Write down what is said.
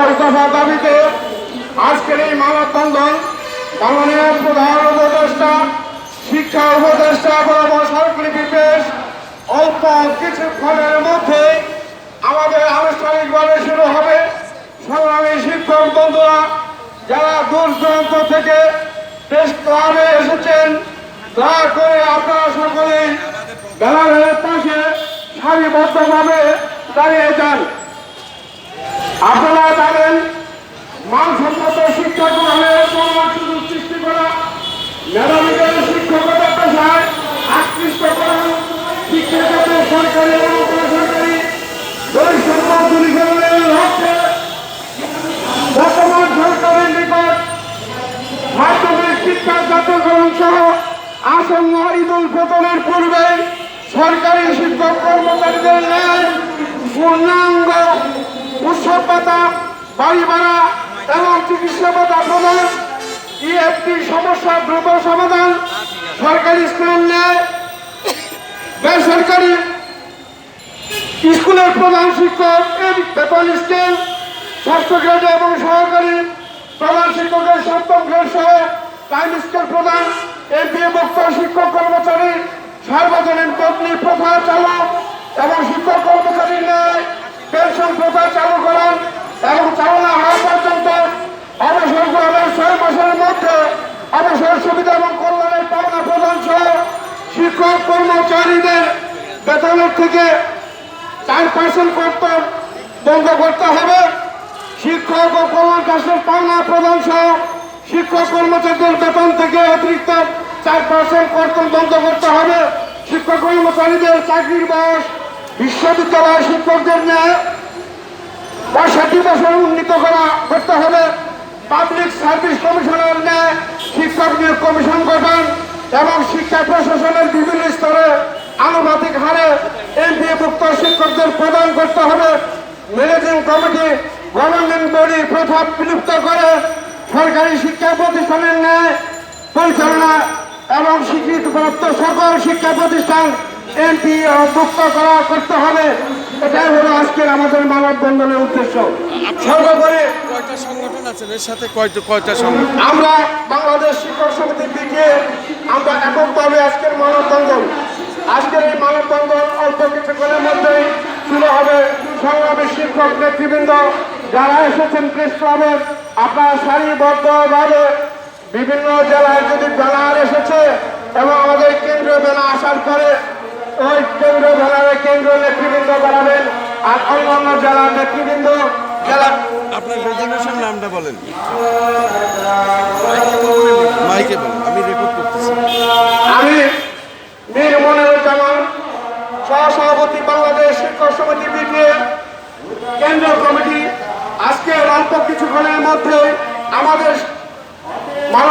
দশ দফা দাবিতে আজকের এই মানববন্ধন মাননীয় প্রধান উপদেষ্টা, শিক্ষা উপদেষ্টা বরাবর সরকারি বিবেশ অল্প কিছুক্ষণের মধ্যে আমাদের আনুষ্ঠানিকভাবে শুরু হবে। সংগ্রামী শিক্ষক বন্ধুরা, যারা দূর দূরান্ত থেকে টেস্ট ক্লাবে এসেছেন, দয়া করে আপনারা সকলেই ব্যানারের পাশে সারিবদ্ধভাবে দাঁড়িয়ে যান। আপনারা জানেন, মানসম্মত শিক্ষা গ্রহণের কর্মসূচি সৃষ্টি করা, মেধাবীদের শিক্ষকতা পেশায় আকৃষ্ট করা শিক্ষা যাতে সরকারি সহ আসন্ন ঈদুল ফিতরের পূর্বে সরকারি শিক্ষক কর্মচারীদের ন্যায় পাতা বাড়ি ভাড়া এবং চিকিৎসা ভাতা প্রদান ইএফটি সমস্যা দ্রুত সমাধান, সরকারি স্কুলের ন্যায় বেসরকারি স্কুলের প্রধান শিক্ষক এর বেতন স্কেল ষষ্ঠ গ্রেড এবং সহকারী প্রধান শিক্ষকের সপ্তম গ্রেড সহ টাইম স্কেল প্রধান এমপিএ মুক্ত শিক্ষক কর্মচারী, সার্বজনীন বদলি প্রথা চালক এবং শিক্ষক কর্মচারীর ন্যায় পেনশন প্রথা চালু করান এবং চালনা হওয়া পর্যন্ত অবসর গ্রহণের ছয় মাসের মধ্যে অবসর সুবিধা এবং কল্যাণের পাওনা প্রদান সহ শিক্ষক কর্মচারীদের বেতনের থেকে চার পার্সেন্ট করতে বন্ধ করতে হবে। শিক্ষক ও কাশের পাওনা প্রদান সহ শিক্ষক কর্মচারীদের বেতন থেকে অতিরিক্ত চার পার্সেন্ট কর্তন বন্ধ করতে হবে। শিক্ষক কর্মচারীদের চাকরির বয়স বিশ্ববিদ্যালয় শিক্ষকদের ন্যায় পঁয়ষট্টি বছর উন্নীত করা করতে হবে। পাবলিক সার্ভিস কমিশনের ন্যায় শিক্ষক নিয়োগ কমিশন গঠন এবং শিক্ষা প্রশাসনের বিভিন্ন স্তরে আনুপাতিক হারে এমপিএ মুক্ত শিক্ষকদের প্রদান করতে হবে। ম্যানেজিং কমিটি গভর্নমেন্ট বডি প্রথা বিলুপ্ত করে সরকারি শিক্ষা প্রতিষ্ঠানের ন্যায় পরিচালনা এবং স্বীকৃতিপ্রাপ্ত সকল শিক্ষা প্রতিষ্ঠান এমপি মুক্ত করা করতে হবে। এটাই হলো আজকের আমাদের মানববন্ধনের উদ্দেশ্য। সর্বোপরি কয়টা সংগঠন আছেন এর সাথে কয়টা কয়টা সংগঠন? আমরা বাংলাদেশ শিক্ষক সমিতির দিকে আমরা এককভাবে আজকের মানববন্ধন আজকের এই মানববন্ধন অল্প কিছুক্ষণের মধ্যেই শুরু হবে। সংগ্রামী শিক্ষক নেতৃবৃন্দ যারা এসেছেন প্রেস ক্লাবে আপনারা সারিবদ্ধভাবে বিভিন্ন জেলায় যদি ব্যানার এসেছে এবং আমাদের কেন্দ্রীয় ব্যানার আসার পরে ওই কেন্দ্রীয় ব্যানারে কেন্দ্রীয় নেতৃবৃন্দ বেড়াবেন আর অন্যান্য জেলার নেতৃবৃন্দ জেলা আপনার রেজিগনেশন নামটা বলেন। মাইকে বলেন আমি রেকর্ড করতেছি। আমি মীর মনিরুজ্জামান সহসভাপতি বাংলাদেশ শিক্ষক সমিতি বিটিএ কেন্দ্রীয় কমিটি আজকে অল্প কিছুক্ষণের মধ্যে আমাদের মানব